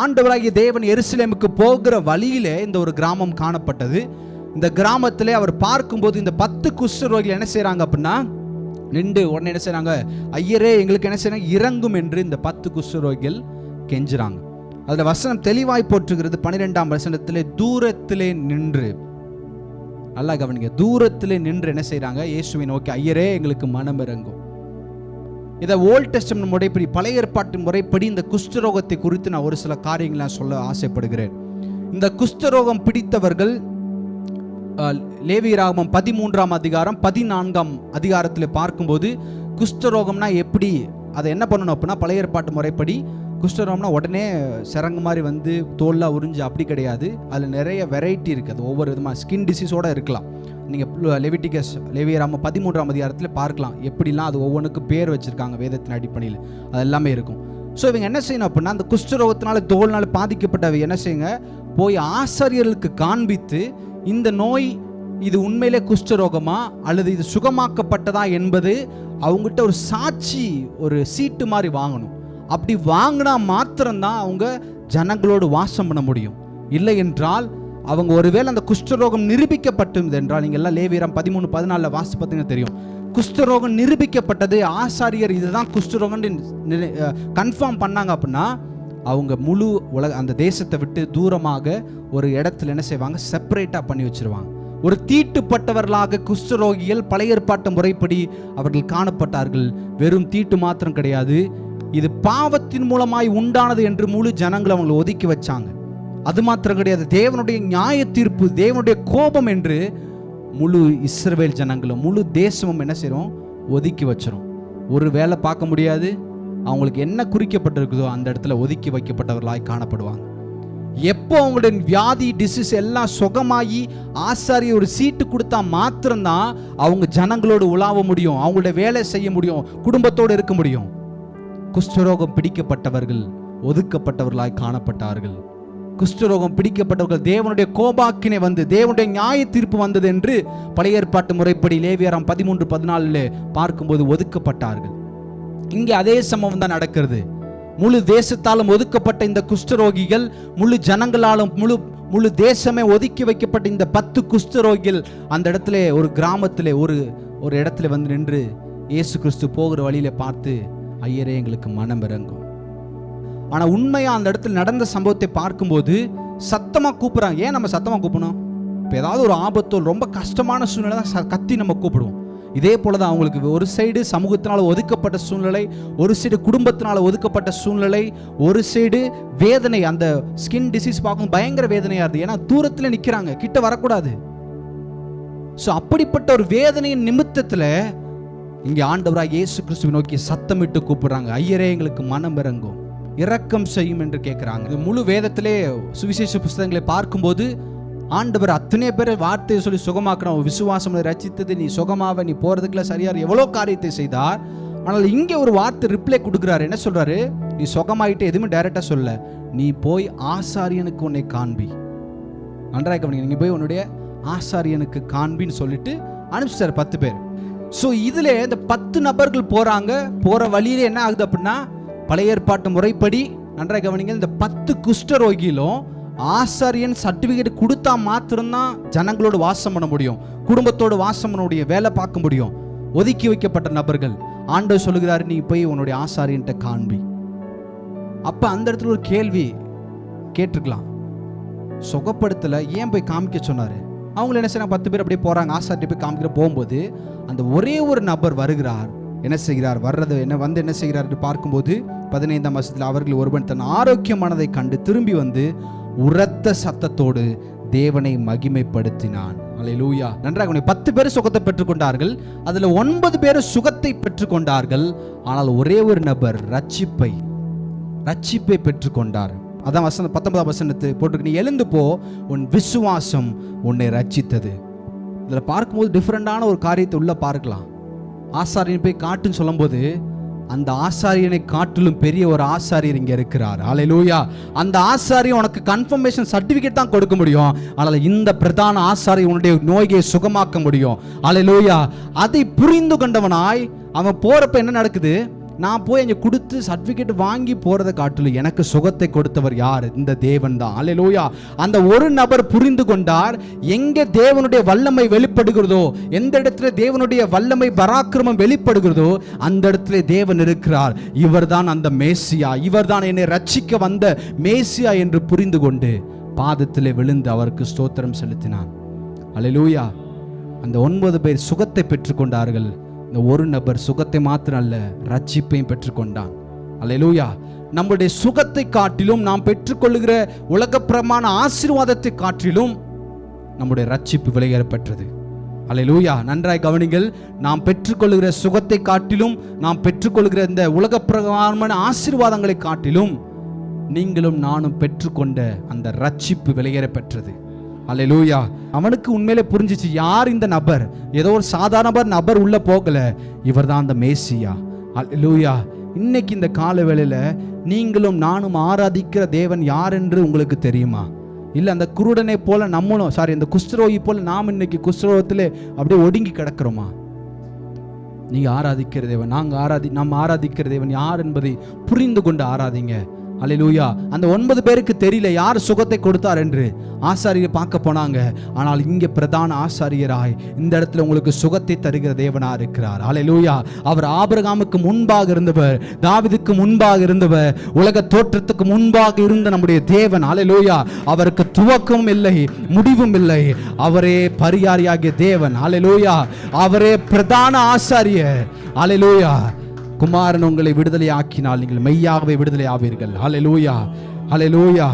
ஆண்டவராகிய தேவன் எருசலேமுக்கு போகிற வழியிலே இந்த ஒரு கிராமம் காணப்பட்டது. இந்த கிராமத்திலே அவர் பார்க்கும்போது இந்த பத்து குஷ்டரோகிகள் என்ன செய்கிறாங்க அப்படின்னா நின்று உடனே என்ன செய்கிறாங்க ஐயரே எங்களுக்கு என்ன செய்கிறாங்க இறங்கும் என்று இந்த பத்து குஷ்டரோகிகள் கெஞ்சுறாங்க. அதில் வசனம் தெளிவாய் போற்றுகிறது பன்னிரெண்டாம் வசனத்திலே தூரத்திலே நின்று. நல்லா கவனிங்க தூரத்திலே நின்று என்ன செய்கிறாங்க இயேசுவை நோக்கி ஐயரே எங்களுக்கு மனம் இறங்கும் இதை ஓல்ட் டெஸ்டமெண்ட் முறைப்படி பழைய ஏற்பாட்டு முறைப்படி இந்த குஷ்டரோகத்தை குறித்து நான் ஒரு சில காரியங்களை சொல்ல ஆசைப்படுகிறேன். இந்த குஷ்டரோகம் பிடித்தவர்கள் லேவியராகமம் பதிமூன்றாம் அதிகாரம் பதினான்காம் அதிகாரத்தில் பார்க்கும்போது குஷ்டரோகம்னா எப்படி அதை என்ன பண்ணணும் அப்படின்னா பழைய ஏற்பாட்டு முறைப்படி குஷ்டரோகம்னா உடனே சிறங்கு மாதிரி வந்து தோல்லாம் உறிஞ்சு அப்படி கிடையாது. அதில் நிறைய வெரைட்டி இருக்குது அது ஒவ்வொரு விதமாக ஸ்கின் டிசீஸோட இருக்கலாம். நீங்கள் லெவிட்டிகஸ் லெவியராம பதிமூன்றாம் அதிகாரத்தில் பார்க்கலாம். எப்படிலாம் அது ஒவ்வொன்றுக்கு பேர் வச்சுருக்காங்க வேதத்தின் அடிப்படையில். அது எல்லாமே இருக்கும். ஸோ இவங்க என்ன செய்யணும் அப்படின்னா அந்த குஷ்டரோகத்தினால தோல்னால் பாதிக்கப்பட்டவை என்ன செய்யுங்க? போய் ஆசிரியர்களுக்கு காண்பித்து இந்த நோய் இது உண்மையிலே குஷ்டரோகமா அல்லது இது சுகமாக்கப்பட்டதா என்பது அவங்ககிட்ட ஒரு சாட்சி ஒரு சீட்டு மாதிரி வாங்கணும். அப்படி வாங்கினா மாத்திரம்தான் அவங்க ஜனங்களோடு வாசம் பண்ண முடியும். இல்லை என்றால் அவங்க ஒருவேளை அந்த குஷ்டரோகம் நிரூபிக்கப்பட்டது என்றால் நீங்கள் எல்லாம் லேவியரம் பதிமூணு பதினாலில் வாசி பார்த்தீங்கன்னா தெரியும். குஷ்டரோகம் நிரூபிக்கப்பட்டது ஆசாரியர் இதுதான் குஷ்டரோகம்னு கன்ஃபார்ம் பண்ணாங்க அப்படின்னா அவங்க முழு உலக அந்த தேசத்தை விட்டு தூரமாக ஒரு இடத்துல என்ன செய்வாங்க? செப்பரேட்டாக பண்ணி வச்சிருவாங்க. ஒரு தீட்டுப்பட்டவர்களாக குஷ்டரோகிகள் பழைய ஏற்பாட்டு முறைப்படி அவர்கள் காணப்பட்டார்கள். வெறும் தீட்டு மாத்திரம் கிடையாது. இது பாவத்தின் மூலமாய் உண்டானது என்று முழு ஜனங்களை அவங்களை ஒதுக்கி வச்சாங்க. அது மாத்திரம் கிடையாது. தேவனுடைய நியாய தீர்ப்பு தேவனுடைய கோபம் என்று முழு இஸ்ரவேல் ஜனங்களும் முழு தேசமும் என்ன செய்கிறோம் ஒதுக்கி வச்சிரும் ஒரு வேலை பார்க்க முடியாது. அவங்களுக்கு என்ன குறிக்கப்பட்டிருக்குதோ அந்த இடத்துல ஒதுக்கி வைக்கப்பட்டவர்களாய் காணப்படுவாங்க. எப்போ அவங்களுடைய வியாதி டிசீஸ் எல்லாம் சுகமாகி ஆசாரிய ஒரு சீட்டு கொடுத்தா மாத்திரம்தான் அவங்க ஜனங்களோடு உலாவ முடியும். அவங்களோட வேலை செய்ய முடியும். குடும்பத்தோடு இருக்க முடியும். குஷ்டரோகம் பிடிக்கப்பட்டவர்கள் ஒதுக்கப்பட்டவர்களாய் காணப்பட்டார்கள். குஷ்டரோகம் பிடிக்கப்பட்டவர்கள் தேவனுடைய கோபாக்கினை வந்து தேவனுடைய நியாய தீர்ப்பு வந்தது என்று பழைய ஏற்பாட்டு முறைப்படி லேவியாரம் பதிமூன்று பதினாலில் பார்க்கும்போது ஒதுக்கப்பட்டார்கள். இங்கே அதே சம்பவம் தான் நடக்கிறது. முழு தேசத்தாலும் ஒதுக்கப்பட்ட இந்த குஷ்டரோகிகள் முழு ஜனங்களாலும் முழு முழு தேசமே ஒதுக்கி வைக்கப்பட்ட இந்த பத்து குஷ்டரோகிகள் அந்த இடத்துல ஒரு கிராமத்தில் ஒரு ஒரு இடத்துல வந்து நின்று இயேசு கிறிஸ்து போகிற வழியில பார்த்து ஐயரே எங்களுக்கு மனம் இறங்கும். ஆனால் உண்மையாக அந்த இடத்துல நடந்த சம்பவத்தை பார்க்கும்போது சத்தமாக கூப்பிட்றாங்க. ஏன் நம்ம சத்தமாக கூப்பிடணும்? இப்போ ஏதாவது ஒரு ஆபத்தோ ரொம்ப கஷ்டமான சூழ்நிலை தான் கத்தி நம்ம கூப்பிடுவோம். இதே போல தான் அவங்களுக்கு ஒரு சைடு சமூகத்தினால் ஒதுக்கப்பட்ட சூழ்நிலை ஒரு சைடு குடும்பத்தினால் ஒதுக்கப்பட்ட சூழ்நிலை ஒரு சைடு வேதனை அந்த ஸ்கின் டிசீஸ் பார்க்கும் பயங்கர வேதனையாக இருக்குது ஏன்னா தூரத்தில் நிற்கிறாங்க கிட்ட வரக்கூடாது. ஸோ அப்படிப்பட்ட ஒரு வேதனையின் நிமித்தத்தில் இங்கே ஆண்டவராக இயேசு கிறிஸ்துவை நோக்கி சத்தமிட்டு கூப்பிடுறாங்க. ஐயரே எங்களுக்கு மனம் இறங்கும். இரக்கம் செய்யும் என்று கேட்குறாங்க. இது முழு வேதத்திலே சுவிசேஷ புஸ்தகங்களை பார்க்கும்போது ஆண்டவர் அத்தனை பேர் வார்த்தையை சொல்லி சுகமாக்கணும் விசுவாசம் ரச்சித்தது நீ சுகமாக நீ போகிறதுக்குள்ள சரியார் எவ்வளோ காரியத்தை செய்தார். ஆனால் இங்கே ஒரு வார்த்தை ரிப்ளை கொடுக்குறாரு. என்ன சொல்கிறாரு நீ சுகமாயிட்டு எதுவுமே டைரெக்டாக சொல்ல. நீ போய் ஆசாரியனுக்கு உன்னை காண்பி. நன்றாக கவனிங்க நீங்கள் போய் உன்னுடைய ஆசாரியனுக்கு காண்பின்னு சொல்லிட்டு அனுப்பிச்சிட்டாரு பத்து பேர். ஸோ இதில் இந்த பத்து நபர்கள் போகிறாங்க போகிற வழியிலே என்ன ஆகுது அப்படின்னா பழைய ஏற்பாட்டு முறைப்படி நன்றாக கவனிங்க இந்த பத்து குஷ்டரோகியிலும் ஆசாரியன் சர்டிஃபிகேட் கொடுத்தா மாத்திரம்தான் ஜனங்களோடு வாசம் பண்ண முடியும் குடும்பத்தோடு வாசம் பண்ண முடியும் வேலை பார்க்க முடியும். ஒதுக்கி வைக்கப்பட்ட நபர்கள் ஆண்டவர் சொல்லுகிறாரு நீ போய் உன்னுடைய ஆசாரியன்ட்ட காண்பி. அப்போ அந்த இடத்துல ஒரு கேள்வி கேட்டிருக்கலாம். சுகப்படுத்தல ஏன் போய் காமிக்க சொன்னார்? அவங்கள என்ன செய்யறாங்க பத்து பேர் அப்படியே போகிறாங்க ஆசாரிட்ட போய் காமிக்கிற போகும்போது அந்த ஒரே ஒரு நபர் வருகிறார் என்ன செய்கிறார்? வர்றது என்ன வந்து என்ன செய்கிறார் என்று பார்க்கும்போது பதினைந்தாம் வருஷத்தில் அவர்கள் ஒருவன் தன் ஆரோக்கியமானதை கண்டு திரும்பி வந்து உரத்த சத்தத்தோடு தேவனை மகிமைப்படுத்தினான். அல்லேலூயா நன்றாக பத்து பேர் சுகத்தை பெற்றுக்கொண்டார்கள் அதில் ஒன்பது பேர் சுகத்தை பெற்றுக்கொண்டார்கள் ஆனால் ஒரே ஒரு நபர் ரட்சிப்பை ரட்சிப்பை பெற்றுக்கொண்டார். அதான் வசனம் பத்தொன்பதாம் வசனத்தை போட்டிருக்கு. நீ எழுந்து போ உன் விசுவாசம் உன்னை ரட்சித்தது. இதில் பார்க்கும்போது டிஃப்ரெண்டான ஒரு காரியத்தை உள்ளே பார்க்கலாம். ஆசாரியன் போய் காட்டுன்னு சொல்லும்போது அந்த ஆசாரியனை காட்டிலும் பெரிய ஒரு ஆசாரியர் இங்கே இருக்கிறார். அல்லேலூயா அந்த ஆசாரியன் உனக்கு கன்ஃபர்மேஷன் சர்டிஃபிகேட் தான் கொடுக்க முடியும். ஆனால் இந்த பிரதான ஆசாரியன் உன்னுடைய நோயை சுகமாக்க முடியும். அல்லேலூயா அதை புரிந்து கொண்டவனாய் அவன் போறப்ப என்ன நடக்குது? நான் போய் அங்கே கொடுத்து சர்டிஃபிகேட் வாங்கி போகிறத காட்டிலும் எனக்கு சுகத்தை கொடுத்தவர் யார்? இந்த தேவன் தான். அல்லேலூயா அந்த ஒரு நபர் புரிந்து கொண்டார் எங்கே தேவனுடைய வல்லமை வெளிப்படுகிறதோ எந்த இடத்துல தேவனுடைய வல்லமை பராக்கிரமம் வெளிப்படுகிறதோ அந்த இடத்துல தேவன் இருக்கிறார். இவர்தான் அந்த மேசியா. இவர்தான் என்னை ரட்சிக்க வந்த மேசியா என்று புரிந்து கொண்டு பாதத்தில் விழுந்து அவருக்கு ஸ்தோத்திரம் செலுத்தினான். அல்லேலூயா அந்த ஒன்பது பேர் சுகத்தை பெற்றுக்கொண்டார்கள். இந்த ஒரு நபர் சுகத்தை மாத்திரம் அல்ல ரட்சிப்பையும் பெற்றுக்கொண்டான். அல்லேலூயா. நம்முடைய சுகத்தை காட்டிலும் நாம் பெற்றுக்கொள்ளுகிற பிரமாண ஆசீர்வாதத்தை காட்டிலும் நம்முடைய ரட்சிப்பு விலையேறப்பெற்றது. அல்லேலூயா. நன்றாய் கவனிங்கள் நாம் பெற்றுக்கொள்கிற சுகத்தை காட்டிலும் நாம் பெற்றுக்கொள்கிற இந்த உலகப்பிரகாரமான ஆசீர்வாதங்களை காட்டிலும் நீங்களும் நானும் பெற்றுக்கொண்ட அந்த ரட்சிப்பு விலையேறப்பெற்றது. அல்லேலூயா அவனுக்கு உண்மையிலே புரிஞ்சிச்சு யார் இந்த நபர்? ஏதோ ஒரு சாதாரண நபர் உள்ள போகல. இவர்தான் அந்த மேசியா. அல்லேலூயா இன்னைக்கு இந்த கால வேளையில நீங்களும் நானும் ஆராதிக்கிற தேவன் யார் என்று உங்களுக்கு தெரியுமா? இல்லை அந்த குருடனை போல நம்மளும் சாரி இந்த குஷ்டரோகி போல நாம் இன்னைக்கு குஷ்டரோகத்திலே அப்படியே ஒடுங்கி கிடக்கிறோமா? நீங்க ஆராதிக்கிற தேவன் நாங்கள் ஆராதி நம்ம ஆராதிக்கிற தேவன் யார் என்பதை புரிந்து கொண்டு ஆராதிங்க. அல்லேலூயா அந்த ஒன்பது பேருக்கு தெரியல யார் சுகத்தை கொடுத்தார் என்று. ஆசாரியர் பார்க்க போனாங்க. ஆனால் இங்கே பிரதான ஆசாரியராய் இந்த இடத்துல உங்களுக்கு சுகத்தை தருகிற தேவனா இருக்கிறார். அல்லேலூயா அவர் ஆபிரகாமுக்கு முன்பாக இருந்தவர் தாவிதுக்கு முன்பாக இருந்தவர் உலக தோற்றத்துக்கு முன்பாக இருந்த நம்முடைய தேவன். அல்லேலூயா அவருக்கு துவக்கமும் இல்லை முடிவும் இல்லை. அவரே பரியாரியாகிய தேவன். அல்லேலூயா அவரே பிரதான ஆசாரியர். அல்லேலூயா குமாரன் உங்களை விடுதலை ஆக்கினால் நீங்கள் மெய்யாகவே விடுதலை ஆவீர்கள் ஹalleluya ஹalleluya